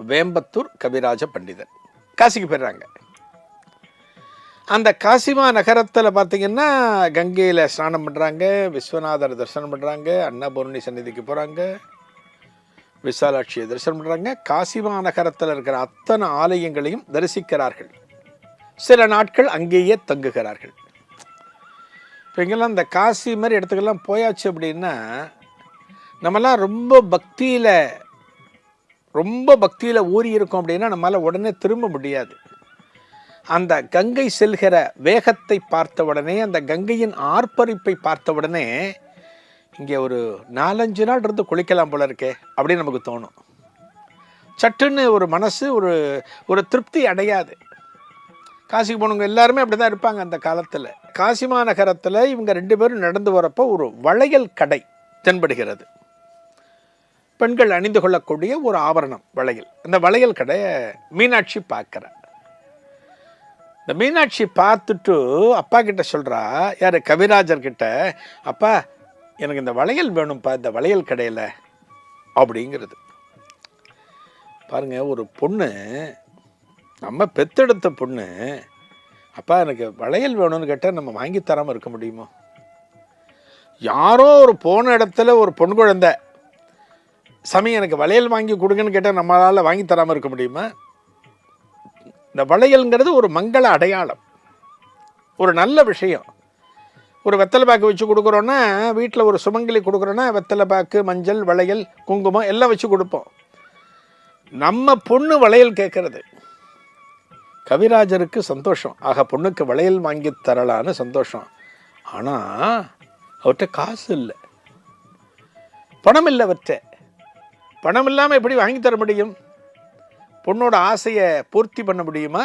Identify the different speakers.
Speaker 1: வேம்பத்தூர் கவிராஜ பண்டிதர் காசிக்கு போயிடுறாங்க. அந்த காசிமா நகரத்தில் பார்த்தீங்கன்னா கங்கையில் ஸ்நானம் பண்ணுறாங்க விஸ்வநாதர் தரிசனம் பண்ணுறாங்க அன்னபூர்ணி சந்நிதிக்கு போகிறாங்க விசாலாட்சியை தரிசனம் பண்ணுறாங்க காசிமா நகரத்தில் இருக்கிற அத்தனை ஆலயங்களையும் தரிசிக்கிறார்கள். சில நாட்கள் அங்கேயே தங்குகிறார்கள். இப்போ இங்கெல்லாம் இந்த காசி மாதிரி இடத்துக்கெல்லாம் போயாச்சு அப்படின்னா நம்மலாம் ரொம்ப பக்தியில் ரொம்ப பக்தியில் ஊறி இருக்கோம் அப்படின்னா நம்மளால் உடனே திரும்ப முடியாது. அந்த கங்கை செல்கிற வேகத்தை பார்த்த உடனே அந்த கங்கையின் ஆர்ப்பரிப்பை பார்த்த உடனே இங்கே ஒரு நாலஞ்சு நாள் இருந்து குளிக்கலாம் போல இருக்கே அப்படின்னு நமக்கு தோணும். சட்டுன்னு ஒரு மனசு ஒரு ஒரு திருப்தி அடையாது. காசிக்கு போனவங்க எல்லாருமே அப்படி தான் இருப்பாங்க அந்த காலத்தில். காசி மாநகரத்தில் இவங்க ரெண்டு பேரும் நடந்து வரப்போ ஒரு வளையல் கடை தென்படுகிறது. பெண்கள் அணிந்து கொள்ளக்கூடிய ஒரு ஆபரணம் வளையல். அந்த வளையல் கடையை மீனாட்சி பார்க்குறா. இந்த மீனாட்சி பார்த்துட்டு அப்பா கிட்ட சொல்கிறா யார் கவிராஜர் கிட்ட அப்பா எனக்கு இந்த வளையல் வேணும்ப்பா இந்த வளையல் கடையில் அப்படிங்கிறது. பாருங்க ஒரு பொண்ணு நம்ம பெத்தெடுத்த பொண்ணு அப்பா எனக்கு வளையல் வேணும்னு கேட்டால் நம்ம வாங்கி தராமல் இருக்க முடியுமோ? யாரோ ஒரு போன இடத்துல ஒரு பொன் குழந்தை சாமி எனக்கு வளையல் வாங்கி கொடுங்கன்னு கேட்டால் நம்மளால் வாங்கி தராமல் இருக்க முடியுமா? இந்த வளையல்ங்கிறது ஒரு மங்கள அடையாளம். ஒரு நல்ல விஷயம். ஒரு வெத்தலை பாக்கு வச்சு கொடுக்குறோன்னா வீட்டில் ஒரு சுமங்கலி கொடுக்குறோன்னா வெத்தலை பாக்கு மஞ்சள் வளையல் குங்குமம் எல்லாம் வச்சு கொடுப்போம். நம்ம பொண்ணு வளையல் கேட்கறது கவிராஜருக்கு சந்தோஷம். ஆக பொண்ணுக்கு வளையல் வாங்கி தரலான்னு சந்தோஷம். ஆனால் அவர்கிட்ட காசு இல்லை. பணம் இல்லை அவர்கிட்ட பணம் இல்லாமல் எப்படி வாங்கி தர முடியும்? பொண்ணோட ஆசையை பூர்த்தி பண்ண முடியுமா?